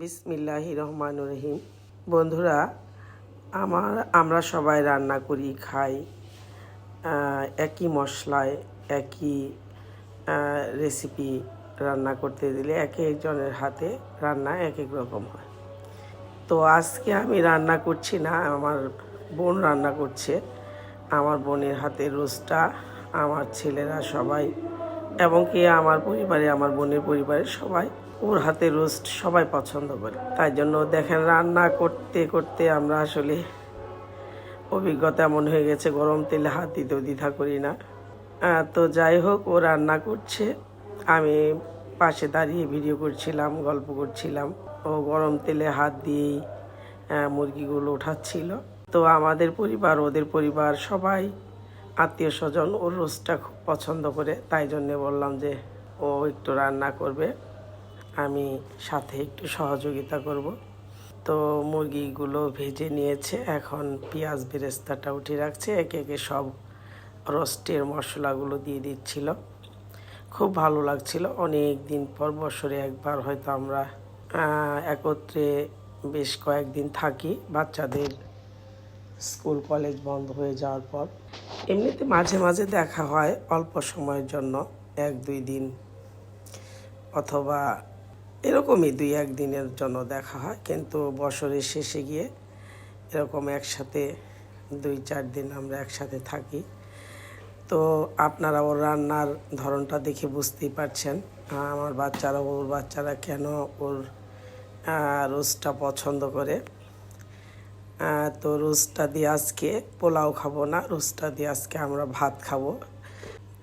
বিসমিল্লাহি রহমান রহিম। বন্ধুরা, আমার, আমরা সবাই রান্না করি, খাই একই মশলায়, একই রেসিপি রান্না করতে দিলে এক একজনের হাতে রান্না এক এক রকম হয়। তো আজকে আমি রান্না করছি না, আমার বোন রান্না করছে। আমার বোনের হাতে রোস্টটা, আমার ছেলেরা সবাই এবং কি আমার পরিবারে, আমার বোনের পরিবারে সবাই ওর হাতে রোস্ট সবাই পছন্দ করে। তাই জন্য দেখেন রান্না করতে করতে আমরা আসলে অভিজ্ঞতা এমন হয়ে গেছে, গরম তেলে হাত দিতেও দ্বিধা করি না। তো যাই হোক, ও রান্না করছে। আমি পাশে দাঁড়িয়ে ভিডিও করছিলাম, গল্প করছিলাম। ও গরম তেলে হাত দিয়েই মুরগিগুলো ওঠাচ্ছিল। তো আমাদের পরিবার, ওদের পরিবার সবাই আত্মীয় স্বজন ওর রোজটা খুব পছন্দ করে। তাই জন্যে বললাম যে ও একটু রান্না করবে। আমি সাথে একটু সহযোগিতা করব। তো মুরগিগুলো ভেজে নিয়েছে, এখন পেঁয়াজ বেরেস্তাটা উঠে রাখছে, একে একে সব রোস্টের মশলাগুলো দিয়ে দিচ্ছিল। খুব ভালো লাগছিল, অনেক দিন পর, বছরে একবার হয়তো আমরা একত্রে বেশ কয়েকদিন থাকি, বাচ্চাদের স্কুল, কলেজ বন্ধ হয়ে যাওয়ার পর। এমনিতে মাঝে মাঝে দেখা হয়, অল্প সময়ের জন্য, এক দুই দিন অথবা এরকমই দুই এক দিনের জন্য দেখা হয়, কিন্তু বছরের শেষে গিয়ে এরকম একসাথে দুই চার দিন আমরা একসাথে থাকি। তো আপনারা ওর রান্নার ধরনটা দেখে বুঝতেই পারছেন, আমার বাচ্চারা, ওর বাচ্চারা কেন ওর রোজটা পছন্দ করে। তো রোজটা দিয়ে আজকে পোলাও খাব না রোজটা দিয়ে আজকে আমরা ভাত খাব।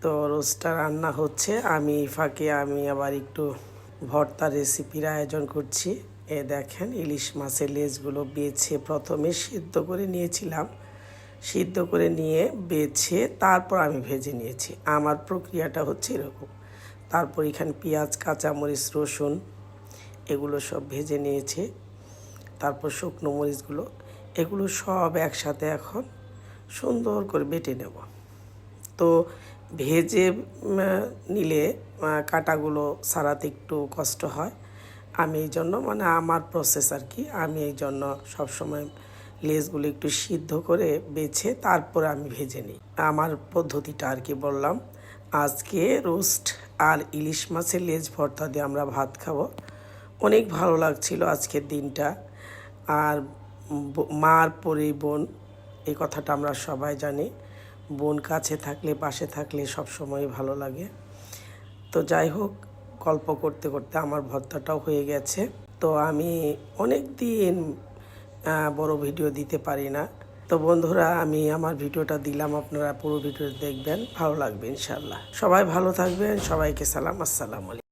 তো রোজটা রান্না হচ্ছে, আমি ফাঁকে, আমি আবার একটু ভর্তা রেসিপির আয়োজন করছি। এ দেখেন, ইলিশ মাছের লেজগুলো বেছে প্রথমে সিদ্ধ করে নিয়েছিলাম। সিদ্ধ করে নিয়ে বেছে তারপর আমি ভেজে নিয়েছি। আমার প্রক্রিয়াটা হচ্ছে এরকম। তারপর এখানে পেঁয়াজ, কাঁচামরিচ, রসুন, এগুলো সব ভেজে নিয়েছে। তারপর শুকনো মরিচগুলো, এগুলো সব একসাথে এখন সুন্দর করে বেটে নেব। তো ভেজে নিলে কাঁটাগুলো সারাতে একটু কষ্ট হয়। আমি এই জন্য মানে আমার প্রসেস আর কি, আমি এই জন্য সবসময় লেজগুলো একটু সিদ্ধ করে বেছে তারপর আমি ভেজে নিই। আমার পদ্ধতিটা আর কি বললাম, আজকে রোস্ট আর ইলিশ মাছের লেজ ভর্তা দিয়ে আমরা ভাত খাব। অনেক ভালো লাগছিল আজকের দিনটা। আর মার পরে বোন, এই কথাটা আমরা সবাই জানি। বোন কাছে থাকলে, পাশে থাকলে সব সময় ভালো লাগে। তো যাই হোক, গল্প করতে করতে আমার ভর্তাটাও হয়ে গেছে। তো আমি অনেক দিন বড় ভিডিও দিতে পারি না। তো বন্ধুরা, আমি আমার ভিডিওটা দিলাম, আপনারা পুরো ভিডিও দেখবেন, ভালো লাগবে ইনশাল্লাহ সবাই ভালো থাকবেন, সবাইকে সালাম, আসসালামু আলাইকুম।